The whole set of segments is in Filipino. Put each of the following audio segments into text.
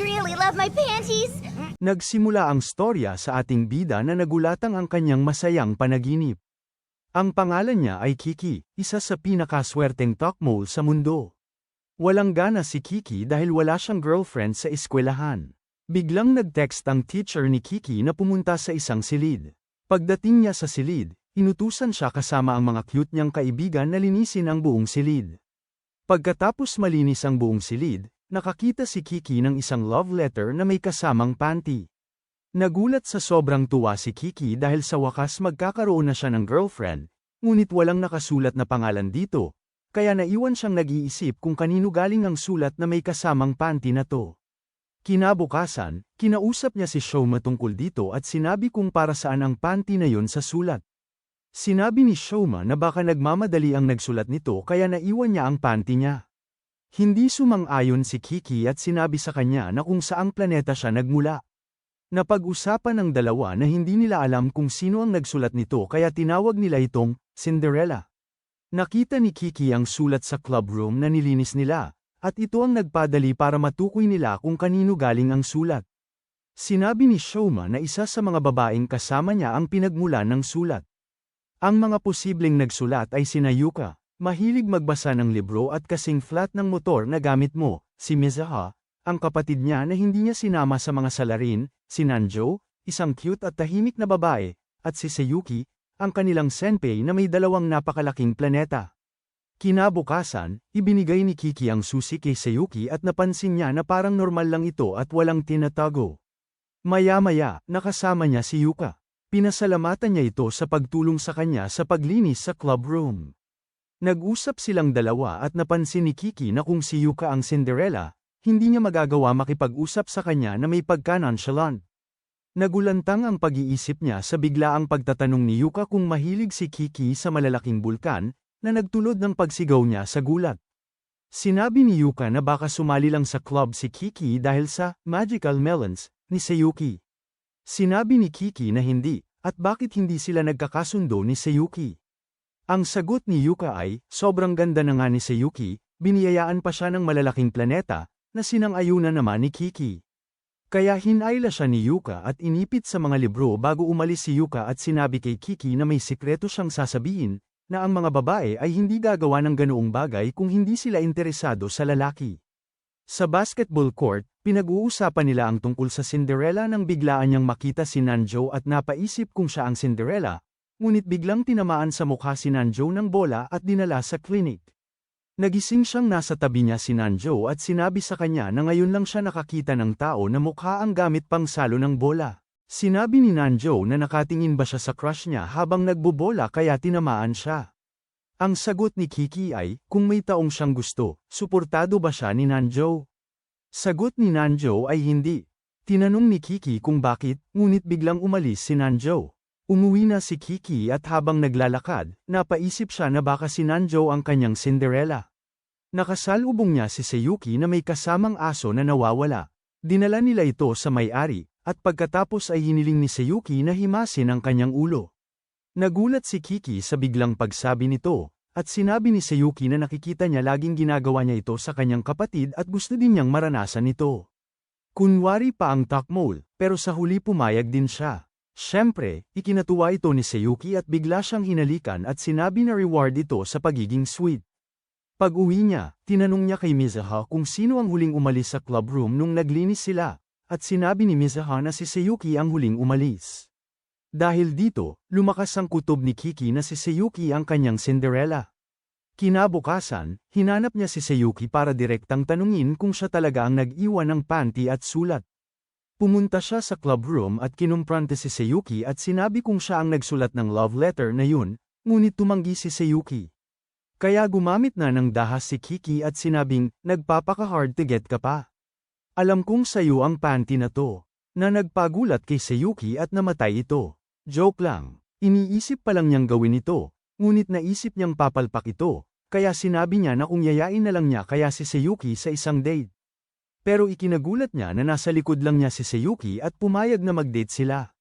Really love my panties. Nagsimula ang storya sa ating bida na nagulatang ang kanyang masayang panaginip. Ang pangalan niya ay Kiki, isa sa pinakaswerteng tokmole sa mundo. Walang gana si Kiki dahil wala siyang girlfriend sa eskwelahan. Biglang nag-text ang teacher ni Kiki na pumunta sa isang silid. Pagdating niya sa silid, inutusan siya kasama ang mga cute niyang kaibigan na linisin ang buong silid. Pagkatapos malinis ang buong silid, nakakita si Kiki ng isang love letter na may kasamang panty. Nagulat sa sobrang tuwa si Kiki dahil sa wakas magkakaroon na siya ng girlfriend, ngunit walang nakasulat na pangalan dito, kaya naiwan siyang nag-iisip kung kanino galing ang sulat na may kasamang panty na to. Kinabukasan, kinausap niya si Shoma tungkol dito at sinabi kung para saan ang panty na yon sa sulat. Sinabi ni Shoma na baka nagmamadali ang nagsulat nito kaya naiwan niya ang panty niya. Hindi sumang-ayon si Kiki at sinabi sa kanya na kung saang planeta siya nagmula. Napag-usapan ng dalawa na hindi nila alam kung sino ang nagsulat nito kaya tinawag nila itong Cinderella. Nakita ni Kiki ang sulat sa club room na nilinis nila, at ito ang nagpadali para matukoy nila kung kanino galing ang sulat. Sinabi ni Shoma na isa sa mga babaeng kasama niya ang pinagmulan ng sulat. Ang mga posibleng nagsulat ay sina Yuka, mahilig magbasa ng libro at kasing flat ng motor na gamit mo, si Mizaha, ang kapatid niya na hindi niya sinama sa mga salarin, si Nanjo, isang cute at tahimik na babae, at si Seyuki, ang kanilang senpei na may dalawang napakalaking planeta. Kinabukasan, ibinigay ni Kiki ang susi kay Seyuki at napansin niya na parang normal lang ito at walang tinatago. Maya-maya, nakasama niya si Yuka. Pinasalamatan niya ito sa pagtulong sa kanya sa paglinis sa club room. Nag-usap silang dalawa at napansin ni Kiki na kung si Yuka ang Cinderella, hindi niya magagawa makipag-usap sa kanya na may pagka-nonchalant. Nagulantang ang pag-iisip niya sa biglaang pagtatanong ni Yuka kung mahilig si Kiki sa malalaking bulkan, na nagtulod ng pagsigaw niya sa gulat. Sinabi ni Yuka na baka sumali lang sa club si Kiki dahil sa Magical Melons ni Seyuki. Sinabi ni Kiki na hindi, at bakit hindi sila nagkakasundo ni Seyuki. Ang sagot ni Yuka ay, sobrang ganda na nga ni Seyuki, biniyayaan pa siya ng malalaking planeta, na sinang-ayunan naman ni Kiki. Kaya hinayla siya ni Yuka at inipit sa mga libro bago umalis si Yuka at sinabi kay Kiki na may sikreto siyang sasabihin, na ang mga babae ay hindi gagawa ng ganoong bagay kung hindi sila interesado sa lalaki. Sa basketball court, pinag-uusapan nila ang tungkol sa Cinderella nang biglaan niyang makita si Nanjo at napaisip kung siya ang Cinderella, ngunit biglang tinamaan sa mukha si Nanjo ng bola at dinala sa clinic. Nagising siyang nasa tabi niya si Nanjo at sinabi sa kanya na ngayon lang siya nakakita ng tao na mukha ang gamit pang salo ng bola. Sinabi ni Nanjo na nakatingin ba siya sa crush niya habang nagbobola kaya tinamaan siya. Ang sagot ni Kiki ay, kung may taong siyang gusto, suportado ba siya ni Nanjo? Sagot ni Nanjo ay hindi. Tinanong ni Kiki kung bakit, ngunit biglang umalis si Nanjo. Umuwi na si Kiki at habang naglalakad, napaisip siya na baka si Nanjo ang kanyang Cinderella. Nakasalubong niya si Seyuki na may kasamang aso na nawawala. Dinala nila ito sa may-ari, at pagkatapos ay hiniling ni Seyuki na himasin ang kanyang ulo. Nagulat si Kiki sa biglang pagsabi nito, at sinabi ni Seyuki na nakikita niya laging ginagawa niya ito sa kanyang kapatid at gusto din niyang maranasan ito. Kunwari pa ang takmol, pero sa huli pumayag din siya. Siyempre, ikinatuwa ito ni Seyuki at bigla siyang hinalikan at sinabi na reward ito sa pagiging sweet. Pag uwi niya, tinanong niya kay Mizaha kung sino ang huling umalis sa club room nung naglinis sila, at sinabi ni Mizaha na si Seyuki ang huling umalis. Dahil dito, lumakas ang kutob ni Kiki na si Seyuki ang kanyang Cinderella. Kinabukasan, hinanap niya si Seyuki para direktang tanungin kung siya talaga ang nag-iwan ng panty at sulat. Pumunta siya sa club room at kinumprante si Seyuki at sinabi kung siya ang nagsulat ng love letter na yun, ngunit tumanggi si Seyuki. Kaya gumamit na ng dahas si Kiki at sinabing, nagpapaka-hard to get ka pa. Alam kong sayo ang panty na to, na nagpagulat kay Seyuki at namatay ito. Joke lang, iniisip pa lang niyang gawin ito, ngunit naisip niyang papalpak ito, kaya sinabi niya na kung yayain na lang niya kaya si Seyuki sa isang date. Pero ikinagulat niya na nasa likod lang niya si Seyuki at pumayag na mag-date sila.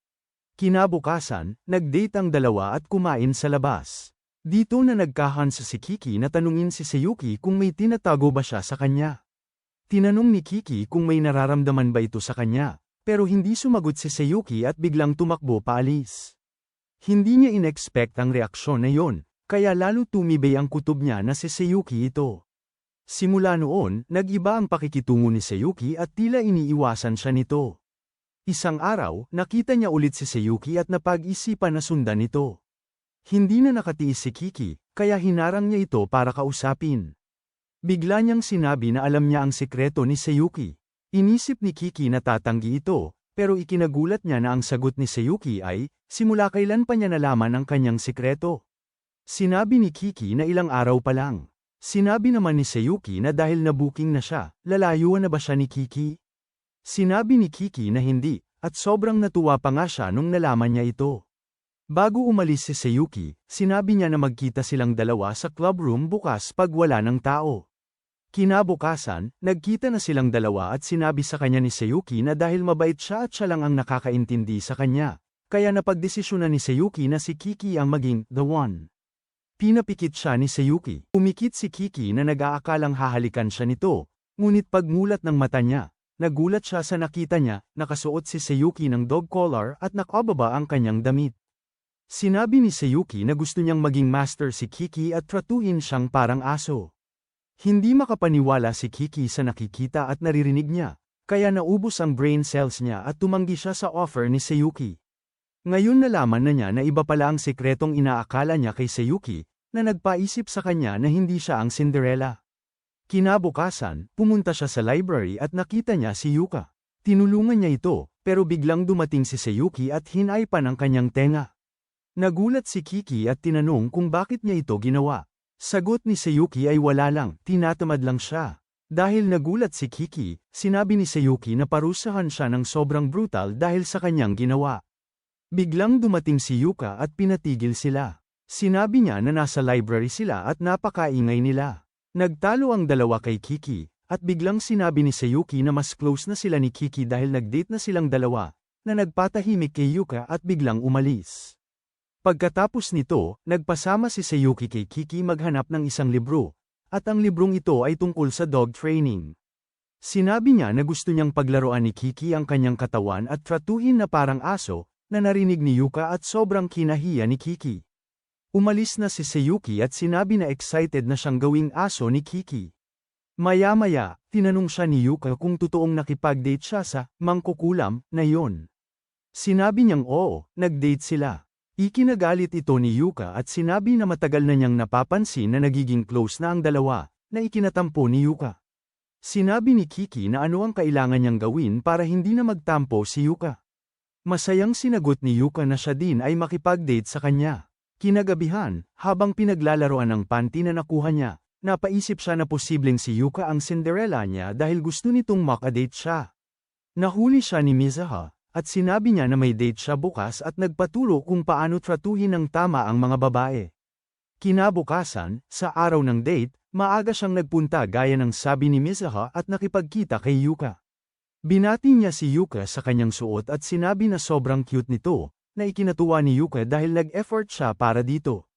Kinabukasan, nag-date ang dalawa at kumain sa labas. Dito na nagkahansa si Kiki na tanungin si Seyuki kung may tinatago ba siya sa kanya. Tinanong ni Kiki kung may nararamdaman ba ito sa kanya, pero hindi sumagot si Sayuki at biglang tumakbo paalis. Hindi niya inexpect ang reaksyon na yon, kaya lalo tumibay ang kutob niya na si Sayuki ito. Simula noon, nag-iba ang pakikitungo ni Sayuki at tila iniiwasan siya nito. Isang araw, nakita niya ulit si Sayuki at napag-isipan na sundan ito. Hindi na nakatiis si Kiki, kaya hinarang niya ito para kausapin. Bigla niyang sinabi na alam niya ang sikreto ni Sayuki. Inisip ni Kiki na tatanggi ito, pero ikinagulat niya na ang sagot ni Sayuki ay, simula kailan pa niya nalaman ang kanyang sikreto. Sinabi ni Kiki na ilang araw pa lang. Sinabi naman ni Sayuki na dahil nabuking na siya, lalayuan na ba siya ni Kiki? Sinabi ni Kiki na hindi, at sobrang natuwa pa nga siya nung nalaman niya ito. Bago umalis si Sayuki, sinabi niya na magkita silang dalawa sa club room bukas pag wala ng tao. Kinabukasan, nagkita na silang dalawa at sinabi sa kanya ni Sayuki na dahil mabait siya at siya lang ang nakakaintindi sa kanya, kaya napagdesisyonan ni Sayuki na si Kiki ang maging the one. Pinapikit siya ni Sayuki. Umikit si Kiki na nag-aakalang hahalikan siya nito, ngunit pagmulat ng mata niya, nagulat siya sa nakita niya, nakasuot si Sayuki ng dog collar at nakababa ang kanyang damit. Sinabi ni Sayuki na gusto niyang maging master si Kiki at tratuhin siyang parang aso. Hindi makapaniwala si Kiki sa nakikita at naririnig niya, kaya naubos ang brain cells niya at tumanggi siya sa offer ni Sayuki. Ngayon nalaman na niya na iba pala ang sekretong inaakala niya kay Sayuki, na nagpaisip sa kanya na hindi siya ang Cinderella. Kinabukasan, pumunta siya sa library at nakita niya si Yuka. Tinulungan niya ito, pero biglang dumating si Sayuki at hinaypan ang kanyang tenga. Nagulat si Kiki at tinanong kung bakit niya ito ginawa. Sagot ni Sayuki ay wala lang, tinatamad lang siya. Dahil nagulat si Kiki, sinabi ni Sayuki na parusahan siya ng sobrang brutal dahil sa kanyang ginawa. Biglang dumating si Yuka at pinatigil sila. Sinabi niya na nasa library sila at napakaingay nila. Nagtalo ang dalawa kay Kiki, at biglang sinabi ni Sayuki na mas close na sila ni Kiki dahil nagdate na silang dalawa, na nagpatahimik kay Yuka at biglang umalis. Pagkatapos nito, nagpasama si Sayuki kay Kiki maghanap ng isang libro, at ang librong ito ay tungkol sa dog training. Sinabi niya na gusto niyang paglaruan ni Kiki ang kanyang katawan at tratuhin na parang aso, na narinig ni Yuka at sobrang kinahiya ni Kiki. Umalis na si Sayuki at sinabi na excited na siyang gawing aso ni Kiki. Maya-maya, tinanong siya ni Yuka kung totoong nakipag-date siya sa mangkukulam na yon. Sinabi niyang oo, nag-date sila. Ikinagalit ito ni Yuka at sinabi na matagal na niyang napapansin na nagiging close na ang dalawa, na ikinatampo ni Yuka. Sinabi ni Kiki na ano ang kailangan niyang gawin para hindi na magtampo si Yuka. Masayang sinagot ni Yuka na siya din ay makipag-date sa kanya. Kinagabihan, habang pinaglalaroan ng panty na nakuha niya, napaisip siya na posibleng si Yuka ang Cinderella niya dahil gusto nitong makadate siya. Nahuli siya ni Mizaha, at sinabi niya na may date siya bukas at nagpaturo kung paano tratuhin ng tama ang mga babae. Kinabukasan, sa araw ng date, maaga siyang nagpunta gaya ng sabi ni Mizaha at nakipagkita kay Yuka. Binati niya si Yuka sa kanyang suot at sinabi na sobrang cute nito, na ikinatuwa ni Yuka dahil nag-effort siya para dito.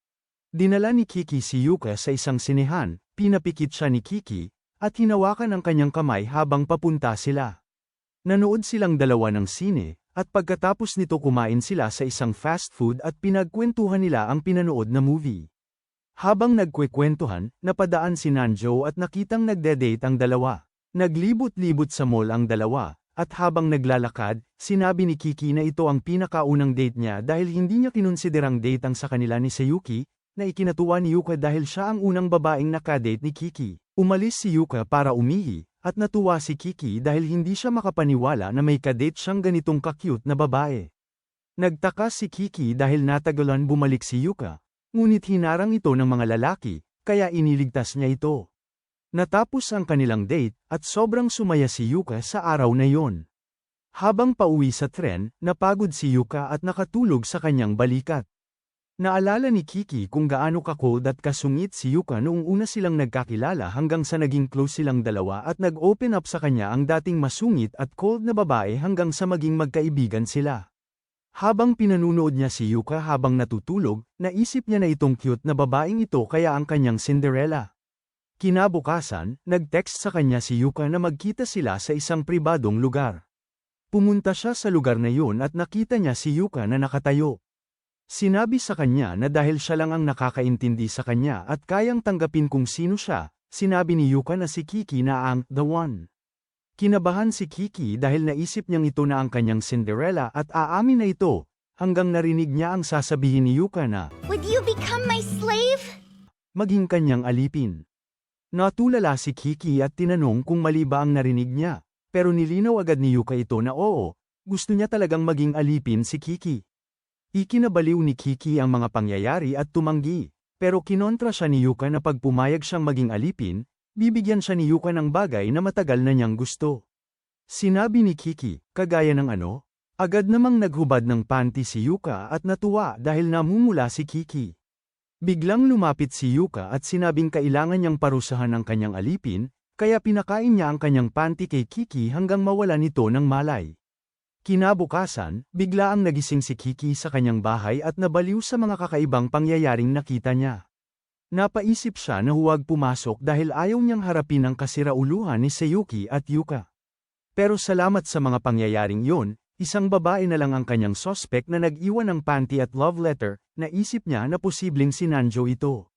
Dinala ni Kiki si Yuka sa isang sinehan, pinapikit siya ni Kiki, at hinawakan ang kanyang kamay habang papunta sila. Nanood silang dalawa ng sine, at pagkatapos nito kumain sila sa isang fast food at pinagkwentuhan nila ang pinanood na movie. Habang nagkwekwentuhan, napadaan si Nanjo at nakitang nagde-date ang dalawa. Naglibot-libot sa mall ang dalawa, at habang naglalakad, sinabi ni Kiki na ito ang pinakaunang date niya dahil hindi niya kinonsiderang date ang sa kanila ni Sayuki, na ikinatuwa ni Yuka dahil siya ang unang babaeng nakadate ni Kiki. Umalis si Yuka para umihi, at natuwa si Kiki dahil hindi siya makapaniwala na may kadate siyang ganitong kakyut na babae. Nagtaka si Kiki dahil natagalan bumalik si Yuka, ngunit hinarang ito ng mga lalaki, kaya iniligtas niya ito. Natapos ang kanilang date, at sobrang sumaya si Yuka sa araw na yon. Habang pauwi sa tren, napagod si Yuka at nakatulog sa kanyang balikat. Naalala ni Kiki kung gaano ka-cold at kasungit si Yuka noong una silang nagkakilala hanggang sa naging close silang dalawa at nag-open up sa kanya ang dating masungit at cold na babae hanggang sa maging magkaibigan sila. Habang pinanunood niya si Yuka habang natutulog, naisip niya na itong cute na babaeng ito kaya ang kanyang Cinderella. Kinabukasan, nag-text sa kanya si Yuka na magkita sila sa isang pribadong lugar. Pumunta siya sa lugar na yun at nakita niya si Yuka na nakatayo. Sinabi sa kanya na dahil siya lang ang nakakaintindi sa kanya at kayang tanggapin kung sino siya, sinabi ni Yuka na si Kiki na ang the one. Kinabahan si Kiki dahil naisip niyang ito na ang kanyang Cinderella at aamin na ito, hanggang narinig niya ang sasabihin ni Yuka na, Would you become my slave? maging kanyang alipin. Natulala si Kiki at tinanong kung mali ba ang narinig niya, pero nilinaw agad ni Yuka ito na oo, gusto niya talagang maging alipin si Kiki. Ikinabaliw ni Kiki ang mga pangyayari at tumanggi, pero kinontra siya ni Yuka na pag pumayag siyang maging alipin, bibigyan siya ni Yuka ng bagay na matagal na niyang gusto. Sinabi ni Kiki, kagaya ng ano? Agad namang naghubad ng panty si Yuka at natuwa dahil namumula si Kiki. Biglang lumapit si Yuka at sinabing kailangan niyang parusahan ang kanyang alipin, kaya pinakain niya ang kanyang panty kay Kiki hanggang mawala nito ng malay. Kinabukasan, bigla ang nagising si Kiki sa kanyang bahay at nabaliw sa mga kakaibang pangyayaring nakita niya. Napaisip siya na huwag pumasok dahil ayaw niyang harapin ang kasirauluhan ni Seyuki at Yuka. Pero salamat sa mga pangyayaring yun, isang babae na lang ang kanyang sospek na nag-iwan ng panty at love letter, naisip niya na posibleng si Nanjo ito.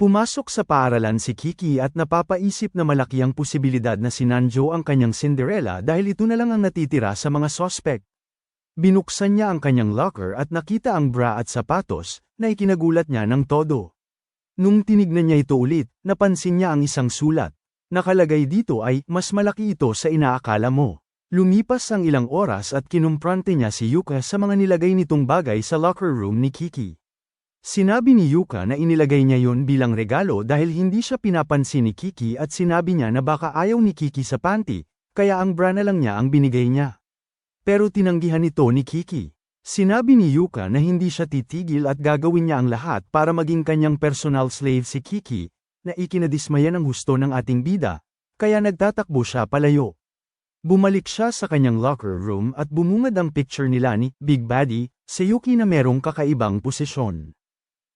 Pumasok sa paaralan si Kiki at napapaisip na malaki ang posibilidad na si Nanjo ang kanyang Cinderella dahil ito na lang ang natitira sa mga sospek. Binuksan niya ang kanyang locker at nakita ang bra at sapatos, na ikinagulat niya ng todo. Nung tinignan niya ito ulit, napansin niya ang isang sulat. Nakalagay dito ay, mas malaki ito sa inaakala mo. Lumipas ang ilang oras at kinumprante niya si Yuka sa mga nilagay nitong bagay sa locker room ni Kiki. Sinabi ni Yuka na inilagay niya yon bilang regalo dahil hindi siya pinapansin ni Kiki at sinabi niya na baka ayaw ni Kiki sa panty, kaya ang bra na lang niya ang binigay niya. Pero tinanggihan ito ni Kiki. Sinabi ni Yuka na hindi siya titigil at gagawin niya ang lahat para maging kanyang personal slave si Kiki, na ikinadismaya ng husto ng ating bida, kaya nagtatakbo siya palayo. Bumalik siya sa kanyang locker room at bumungad ang picture nila ni Big Baddy, Seyuki na merong kakaibang posisyon.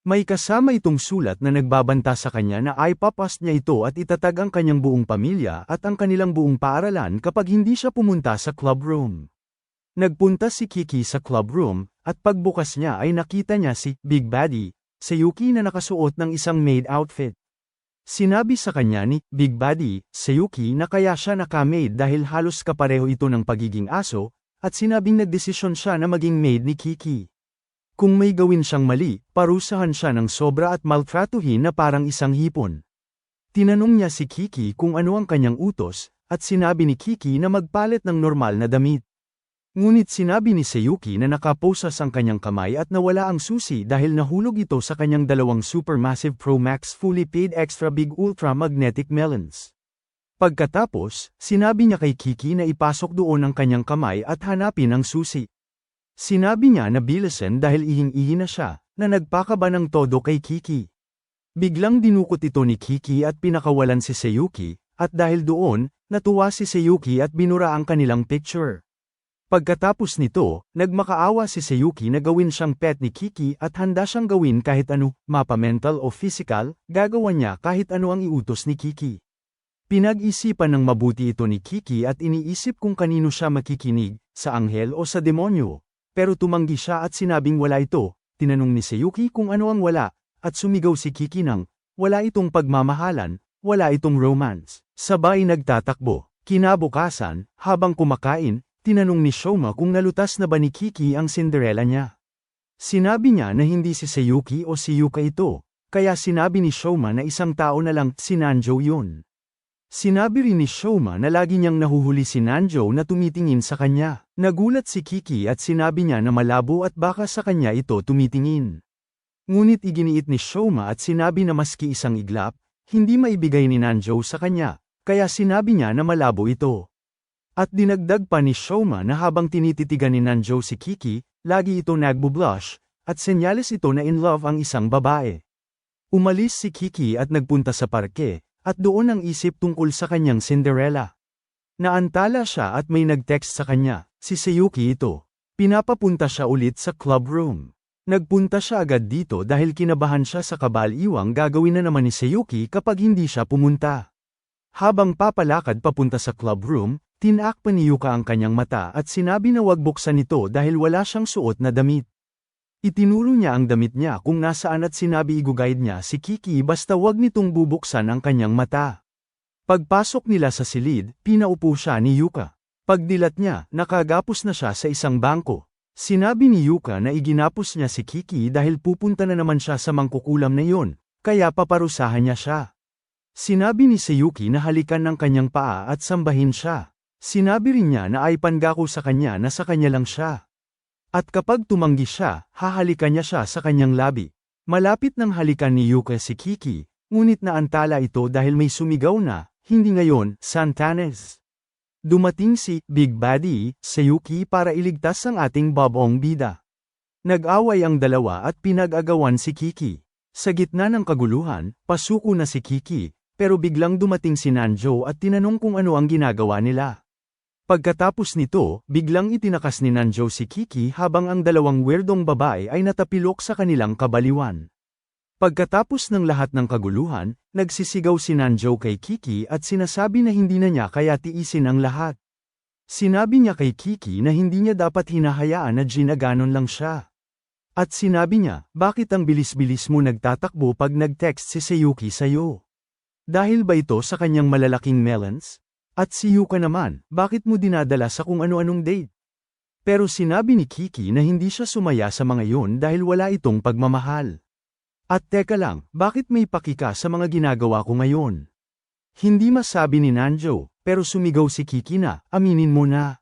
May kasama itong sulat na nagbabanta sa kanya na ipapas niya ito at itatag ang kanyang buong pamilya at ang kanilang buong paaralan kapag hindi siya pumunta sa club room. Nagpunta si Kiki sa club room, at pagbukas niya ay nakita niya si Big Baddy, Seyuki na nakasuot ng isang maid outfit. Sinabi sa kanya ni Big Baddy, Seyuki na kaya siya naka-maid dahil halos kapareho ito ng pagiging aso, at sinabing nagdesisyon siya na maging maid ni Kiki. Kung may gawin siyang mali, parusahan siya ng sobra at maltratuhin na parang isang hipon. Tinanong niya si Kiki kung ano ang kanyang utos, at sinabi ni Kiki na magpalit ng normal na damit. Ngunit sinabi ni Seyuki na nakaposas ang kanyang kamay at nawala ang susi dahil nahulog ito sa kanyang dalawang Supermassive Pro Max Fully Paid Extra Big Ultra Magnetic Melons. Pagkatapos, sinabi niya kay Kiki na ipasok doon ang kanyang kamay at hanapin ang susi. Sinabi niya na bilisan dahil ihing-ihi na siya, na nagpakaba ng todo kay Kiki. Biglang dinukot ito ni Kiki at pinakawalan si Seyuki, at dahil doon, natuwa si Seyuki at binura ang kanilang picture. Pagkatapos nito, nagmakaawa si Seyuki na gawin siyang pet ni Kiki at handa siyang gawin kahit ano, mapa mental o physical, gagawa niya kahit ano ang iutos ni Kiki. Pinag-isipan ng mabuti ito ni Kiki at iniisip kung kanino siya makikinig, sa anghel o sa demonyo. Pero tumanggi siya at sinabing wala ito, tinanong ni Seyuki kung ano ang wala, at sumigaw si Kiki ng, wala itong pagmamahalan, wala itong romance. Sabay nagtatakbo. Kinabukasan, habang kumakain, tinanong ni Shoma kung nalutas na ba ni Kiki ang Cinderella niya. Sinabi niya na hindi si Seyuki o si Yuka ito, kaya sinabi ni Shoma na isang tao na lang si Nanjo yun. Sinabi rin ni Shoma na lagi niyang nahuhuli si Nanjo na tumitingin sa kanya. Nagulat si Kiki at sinabi niya na malabo at baka sa kanya ito tumitingin. Ngunit iginiit ni Shoma at sinabi na maski isang iglap, hindi maibigay ni Nanjo sa kanya, kaya sinabi niya na malabo ito. At dinagdag pa ni Shoma na habang tinititigan ni Nanjo si Kiki, lagi ito nagbublush, at senyales ito na in love ang isang babae. Umalis si Kiki at nagpunta sa parke, at doon ang isip tungkol sa kanyang Cinderella. Naantala siya at may nag-text sa kanya, si Seyuki ito. Pinapapunta siya ulit sa club room. Nagpunta siya agad dito dahil kinabahan siya sa kabaliwang gagawin na naman ni Seyuki kapag hindi siya pumunta. Habang papalakad papunta sa club room, tinak ni Yuka ang kanyang mata at sinabi na wag buksan ito dahil wala siyang suot na damit. Itinuro niya ang damit niya kung nasaan at sinabi iguguide niya si Kiki basta wag nitong bubuksan ang kanyang mata. Pagpasok nila sa silid, pinaupo siya ni Yuka. Pagdilat niya, nakagapos na siya sa isang bangko. Sinabi ni Yuka na iginapos niya si Kiki dahil pupunta na naman siya sa mangkukulam na iyon, kaya paparusahan niya siya. Sinabi ni Seyuki na halikan ng kanyang paa at sambahin siya. Sinabi rin niya na ay pangako sa kanya na sa kanya lang siya. At kapag tumanggi siya, hahalikan niya siya sa kanyang labi. Malapit ng halikan ni Yuka si Kiki, ngunit naantala ito dahil may sumigaw na, hindi ngayon, Santanes. Dumating si Big Buddy, Seyuki para iligtas ang ating babong bida. Nag-away ang dalawa at pinag-agawan si Kiki. Sa gitna ng kaguluhan, pasuko na si Kiki, pero biglang dumating si Nanjo at tinanong kung ano ang ginagawa nila. Pagkatapos nito, biglang itinakas ni Nanjo si Kiki habang ang dalawang weirdong babae ay natapilok sa kanilang kabaliwan. Pagkatapos ng lahat ng kaguluhan, nagsisigaw si Nanjo kay Kiki at sinasabi na hindi na niya kaya tiisin ang lahat. Sinabi niya kay Kiki na hindi niya dapat hinahayaan na ginaganon lang siya. At sinabi niya, bakit ang bilis-bilis mo nagtatakbo pag nag-text si Seyuki sa'yo? Dahil ba ito sa kanyang malalaking melons? At si Yuka naman, bakit mo dinadala sa kung ano-anong date? Pero sinabi ni Kiki na hindi siya sumaya sa mga yun dahil wala itong pagmamahal. At teka lang, bakit may pakika sa mga ginagawa ko ngayon? Hindi masabi ni Nanjo, pero sumigaw si Kiki na, aminin mo na.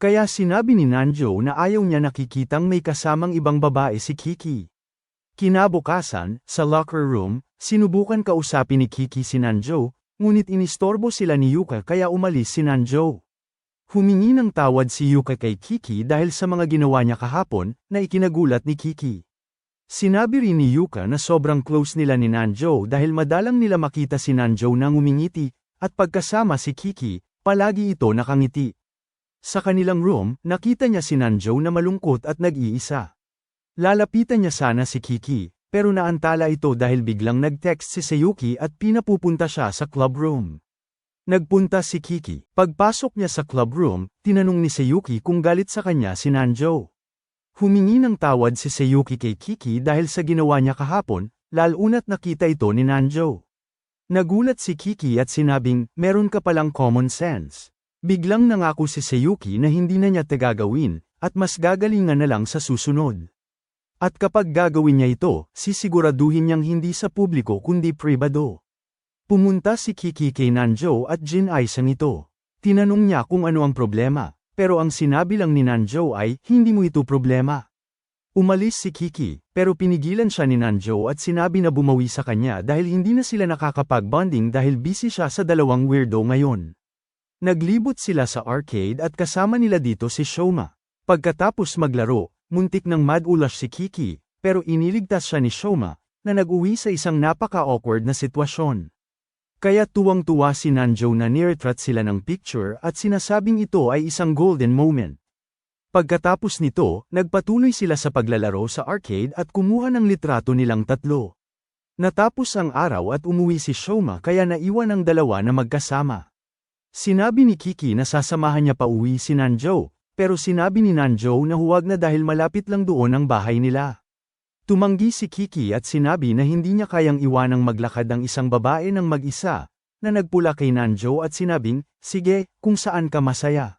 Kaya sinabi ni Nanjo na ayaw niya nakikitang may kasamang ibang babae si Kiki. Kinabukasan, sa locker room, sinubukan kausapin ni Kiki si Nanjo, ngunit inistorbo sila ni Yuka kaya umalis si Nanjo. Humingi ng tawad si Yuka kay Kiki dahil sa mga ginawa niya kahapon, na ikinagulat ni Kiki. Sinabi rin ni Yuka na sobrang close nila ni Nanjo dahil madalang nila makita si Nanjo nang umingiti, at pagkasama si Kiki, palagi ito nakangiti. Sa kanilang room, nakita niya si Nanjo na malungkot at nag-iisa. Lalapitan niya sana si Kiki, pero naantala ito dahil biglang nag-text si Seyuki at pinapupunta siya sa club room. Nagpunta si Kiki. Pagpasok niya sa club room, tinanong ni Seyuki kung galit sa kanya si Nanjo. Humingi ng tawad si Seyuki kay Kiki dahil sa ginawa niya kahapon, lalunat nakita ito ni Nanjo. Nagulat si Kiki at sinabing, meron ka palang common sense. Biglang nangako si Seyuki na hindi na niya tagagawin, at mas gagalingan na lang sa susunod. At kapag gagawin niya ito, sisiguraduhin niyang hindi sa publiko kundi pribado. Pumunta si Kiki kay Nanjo at Jin Aisang ito. Tinanong niya kung ano ang problema, pero ang sinabi lang ni Nanjo ay, hindi mo ito problema. Umalis si Kiki, pero pinigilan siya ni Nanjo at sinabi na bumawi sa kanya dahil hindi na sila nakakapag-bonding dahil busy siya sa dalawang weirdo ngayon. Naglibot sila sa arcade at kasama nila dito si Shoma. Pagkatapos maglaro, muntik ng madulas si Kiki, pero iniligtas siya ni Shoma, na nag-uwi sa isang napaka-awkward na sitwasyon. Kaya tuwang-tuwa si Nanjo na niretrat sila ng picture at sinasabing ito ay isang golden moment. Pagkatapos nito, nagpatuloy sila sa paglalaro sa arcade at kumuha ng litrato nilang tatlo. Natapos ang araw at umuwi si Shoma kaya naiwan ang dalawa na magkasama. Sinabi ni Kiki na sasamahan niya pa uwi si Nanjo, pero sinabi ni Nanjo na huwag na dahil malapit lang doon ang bahay nila. Tumanggi si Kiki at sinabi na hindi niya kayang iwanang maglakad ang isang babae ng mag-isa, na nagpula kay Nanjo at sinabing, sige, kung saan ka masaya.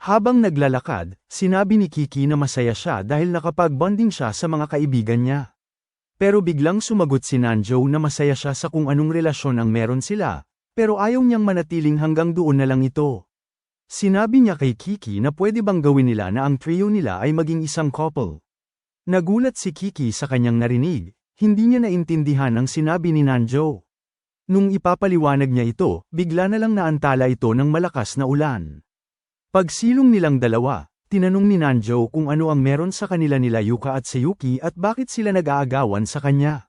Habang naglalakad, sinabi ni Kiki na masaya siya dahil nakapag-bonding siya sa mga kaibigan niya. Pero biglang sumagot si Nanjo na masaya siya sa kung anong relasyon ang meron sila, pero ayaw niyang manatiling hanggang doon na lang ito. Sinabi niya kay Kiki na pwede bang gawin nila na ang trio nila ay maging isang couple. Nagulat si Kiki sa kanyang narinig, hindi niya naintindihan ang sinabi ni Nanjo. Nung ipapaliwanag niya ito, bigla na lang naantala ito ng malakas na ulan. Pagsilong nilang dalawa, tinanong ni Nanjo kung ano ang meron sa kanila nila Yuka at Seyuki at bakit sila nag-aagawan sa kanya.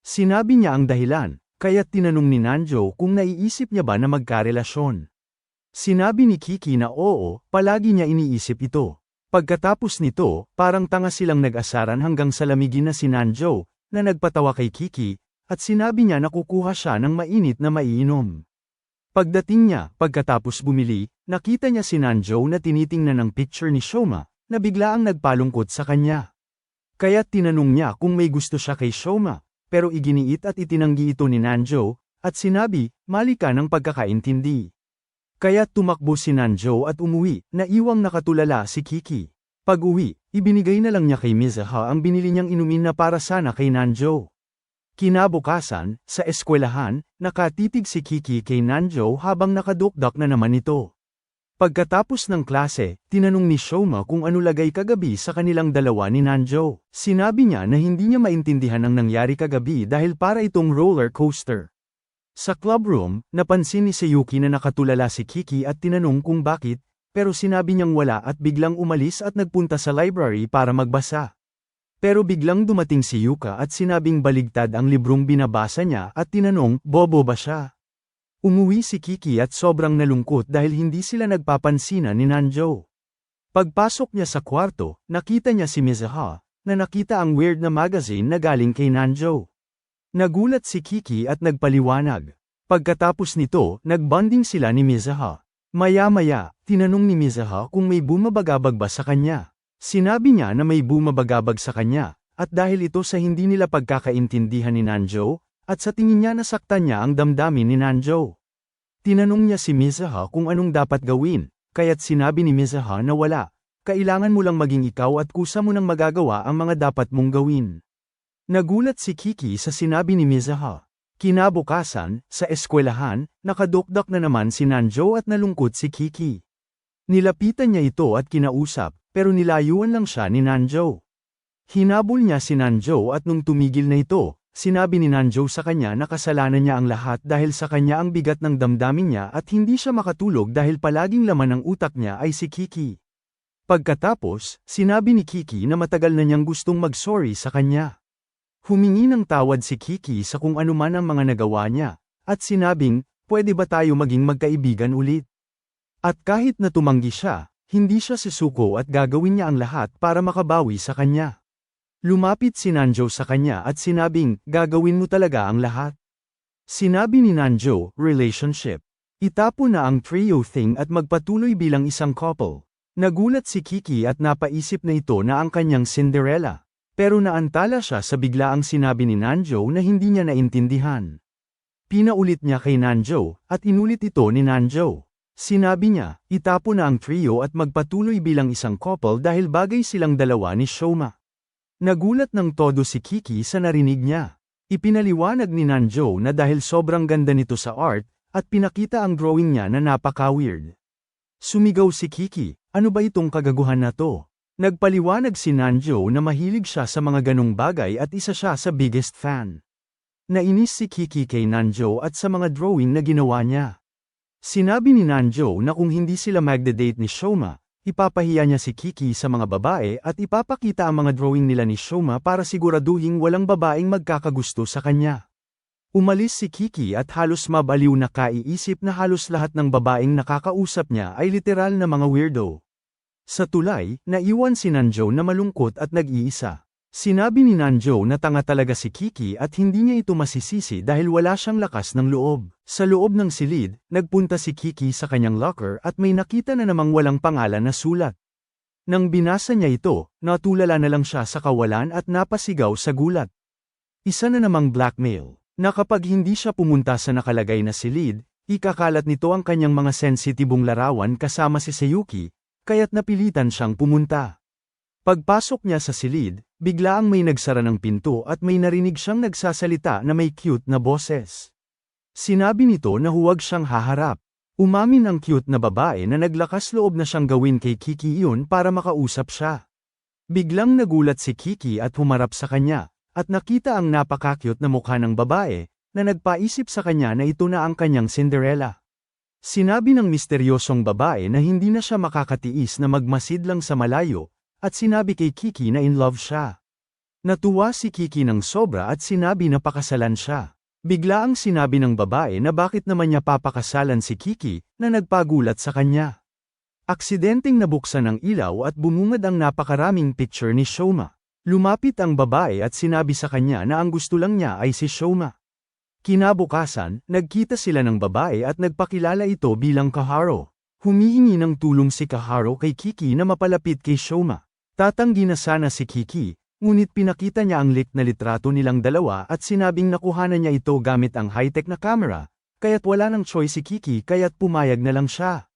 Sinabi niya ang dahilan, kaya't tinanong ni Nanjo kung naiisip niya ba na magkarelasyon. Sinabi ni Kiki na oo, palagi niya iniisip ito. Pagkatapos nito, parang tanga silang nag-asaran hanggang sa lamigin na si Nanjo, na nagpatawa kay Kiki, at sinabi niya na kukuha siya ng mainit na maiinom. Pagdating niya, pagkatapos bumili, nakita niya si Nanjo na tinitingnan ng picture ni Shoma, na bigla ang nagpalungkot sa kanya. Kaya tinanong niya kung may gusto siya kay Shoma, pero iginiit at itinanggi ito ni Nanjo, at sinabi, mali ka ng pagkakaintindi. Kaya tumakbo si Nanjo at umuwi, na iwang nakatulala si Kiki. Pag uwi, ibinigay na lang niya kay Mizaha ang binili niyang inumin na para sana kay Nanjo. Kinabukasan, sa eskwelahan, nakatitig si Kiki kay Nanjo habang nakadukdak na naman ito. Pagkatapos ng klase, tinanong ni Shoma kung ano lagay kagabi sa kanilang dalawa ni Nanjo. Sinabi niya na hindi niya maintindihan ang nangyari kagabi dahil para itong roller coaster. Sa clubroom, napansin ni Seyuki na nakatulala si Kiki at tinanong kung bakit, pero sinabi niyang wala at biglang umalis at nagpunta sa library para magbasa. Pero biglang dumating si Yuka at sinabing baligtad ang librong binabasa niya at tinanong, bobo ba siya? Umuwi si Kiki at sobrang nalungkot dahil hindi sila nagpapansinan ni Nanjo. Pagpasok niya sa kwarto, nakita niya si Mizaha, na nakita ang weird na magazine na galing kay Nanjo. Nagulat si Kiki at nagpaliwanag. Pagkatapos nito, nagbonding sila ni Mizaha. Maya-maya, tinanong ni Mizaha kung may bumabagabag ba sa kanya. Sinabi niya na may bumabagabag sa kanya, at dahil ito sa hindi nila pagkakaintindihan ni Nanjo, at sa tingin niya nasaktan niya ang damdamin ni Nanjo. Tinanong niya si Mizaha kung anong dapat gawin, kaya't sinabi ni Mizaha na wala, kailangan mo lang maging ikaw at kusa mo nang magagawa ang mga dapat mong gawin. Nagulat si Kiki sa sinabi ni Mizaha. Kinabukasan, sa eskwelahan, nakadukdak na naman si Nanjo at nalungkot si Kiki. Nilapitan niya ito at kinausap, pero nilayuan lang siya ni Nanjo. Hinabol niya si Nanjo at nung tumigil na ito, sinabi ni Nanjo sa kanya na kasalanan niya ang lahat dahil sa kanya ang bigat ng damdamin niya at hindi siya makatulog dahil palaging laman ng utak niya ay si Kiki. Pagkatapos, sinabi ni Kiki na matagal na niyang gustong mag-sorry sa kanya. Humingi ng tawad si Kiki sa kung ano man ang mga nagawa niya, at sinabing, pwede ba tayo maging magkaibigan ulit? At kahit na tumanggi siya, hindi siya susuko at gagawin niya ang lahat para makabawi sa kanya. Lumapit si Nanjo sa kanya at sinabing, gagawin mo talaga ang lahat. Sinabi ni Nanjo, relationship. Itapo na ang trio thing at magpatuloy bilang isang couple. Nagulat si Kiki at napaisip na ito na ang kanyang Cinderella. Pero naantala siya sa biglaang sinabi ni Nanjo na hindi niya naintindihan. Pinaulit niya kay Nanjo, at inulit ito ni Nanjo. Sinabi niya, itapo na ang trio at magpatuloy bilang isang couple dahil bagay silang dalawa ni Shoma. Nagulat ng todo si Kiki sa narinig niya. Ipinaliwanag ni Nanjo na dahil sobrang ganda nito sa art, at pinakita ang drawing niya na napaka-weird. Sumigaw si Kiki, ano ba itong kagaguhan na to? Nagpaliwanag si Nanjo na mahilig siya sa mga ganong bagay at isa siya sa biggest fan. Nainis si Kiki kay Nanjo at sa mga drawing na ginawa niya. Sinabi ni Nanjo na kung hindi sila magde-date ni Shoma, ipapahiya niya si Kiki sa mga babae at ipapakita ang mga drawing nila ni Shoma para siguraduhin walang babaeng magkakagusto sa kanya. Umalis si Kiki at halos mabaliw na kaiisip na halos lahat ng babaeng nakakausap niya ay literal na mga weirdo. Sa tulay, naiwan si Nanjo na malungkot at nag-iisa. Sinabi ni Nanjo na tanga talaga si Kiki at hindi niya ito masisisi dahil wala siyang lakas ng loob. Sa loob ng silid, nagpunta si Kiki sa kanyang locker at may nakita na namang walang pangalan na sulat. Nang binasa niya ito, natulala na lang siya sa kawalan at napasigaw sa gulat. Isa na namang blackmail, na kapag hindi siya pumunta sa nakalagay na silid, ikakalat nito ang kanyang mga sensitibong larawan kasama si Seyuki, kaya't napilitan siyang pumunta. Pagpasok niya sa silid, biglaang may nagsara ng pinto at may narinig siyang nagsasalita na may cute na boses. Sinabi nito na huwag siyang haharap. Umamin ang cute na babae na naglakas loob na siyang gawin kay Kiki iyon para makausap siya. Biglang nagulat si Kiki at humarap sa kanya, at nakita ang napakakyut na mukha ng babae, na nagpaisip sa kanya na ito na ang kanyang Cinderella. Sinabi ng misteryosong babae na hindi na siya makakatiis na magmasid lang sa malayo, at sinabi kay Kiki na in love siya. Natuwa si Kiki ng sobra at sinabi na pakasalan siya. Bigla ang sinabi ng babae na bakit naman niya papakasalan si Kiki, na nagpagulat sa kanya. Aksidenteng nabuksan ang ilaw at bumungad ang napakaraming picture ni Shoma. Lumapit ang babae at sinabi sa kanya na ang gusto lang niya ay si Shoma. Kinabukasan, nagkita sila ng babae at nagpakilala ito bilang Kaharo. Humihingi ng tulong si Kaharo kay Kiki na mapalapit kay Shoma. Tatanggi na sana si Kiki, ngunit pinakita niya ang leaked na litrato nilang dalawa at sinabing nakuhanan niya ito gamit ang high-tech na camera, kaya't wala ng choice si Kiki kaya't pumayag na lang siya.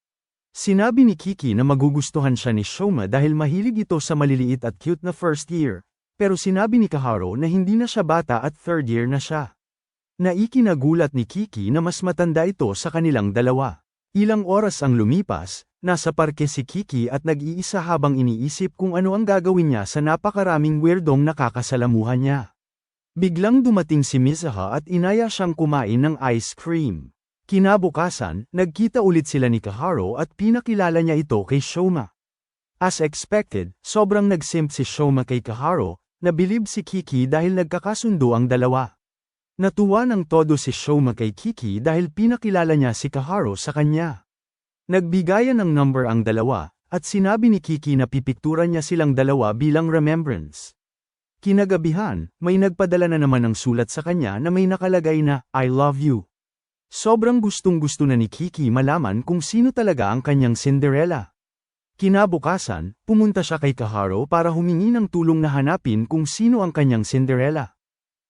Sinabi ni Kiki na magugustuhan siya ni Shoma dahil mahilig ito sa maliliit at cute na first year, pero sinabi ni Kaharo na hindi na siya bata at third year na siya. Naikinagulat ni Kiki na mas matanda ito sa kanilang dalawa. Ilang oras ang lumipas, nasa parke si Kiki at nag-iisa habang iniisip kung ano ang gagawin niya sa napakaraming weirdong nakakasalamuhan niya. Biglang dumating si Misaha at inaya siyang kumain ng ice cream. Kinabukasan, nagkita ulit sila ni Kaharo at pinakilala niya ito kay Shoma. As expected, sobrang nagsimp si Shoma kay Kaharo, nabilib si Kiki dahil nagkakasundo ang dalawa. Natuwa ng todo si Shoma kay Kiki dahil pinakilala niya si Kaharo sa kanya. Nagbigayan ng number ang dalawa, at sinabi ni Kiki na pipikturan niya silang dalawa bilang remembrance. Kinagabihan, may nagpadala na naman ng sulat sa kanya na may nakalagay na, I love you. Sobrang gustong gusto na ni Kiki malaman kung sino talaga ang kanyang Cinderella. Kinabukasan, pumunta siya kay Kaharo para humingi ng tulong na hanapin kung sino ang kanyang Cinderella.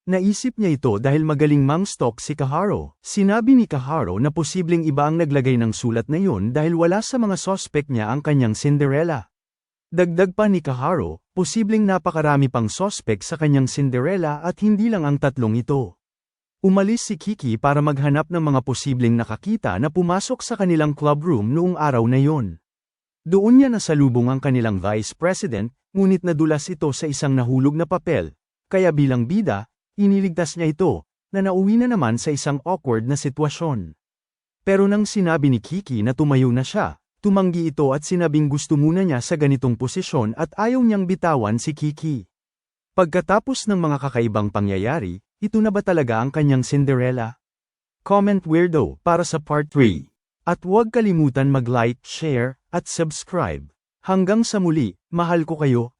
Naisip niya ito dahil magaling mang stalk si Kaharo. Sinabi ni Kaharo na posibleng iba ang naglagay ng sulat na yun dahil wala sa mga sospek niya ang kanyang Cinderella. Dagdag pa ni Kaharo, posibleng napakarami pang sospek sa kanyang Cinderella at hindi lang ang tatlong ito. Umalis si Kiki para maghanap ng mga posibleng nakakita na pumasok sa kanilang club room noong araw na yon. Doon niya nasalubong ang kanilang vice president, ngunit nadulas ito sa isang nahulog na papel, kaya bilang bida, iniligtas niya ito, na nauwi na naman sa isang awkward na sitwasyon. Pero nang sinabi ni Kiki na tumayo na siya, tumanggi ito at sinabing gusto muna niya sa ganitong posisyon at ayaw niyang bitawan si Kiki. Pagkatapos ng mga kakaibang pangyayari, ito na ba talaga ang kanyang Cinderella? Comment weirdo para sa part 3. At huwag kalimutan mag-like, share, at subscribe. Hanggang sa muli, mahal ko kayo,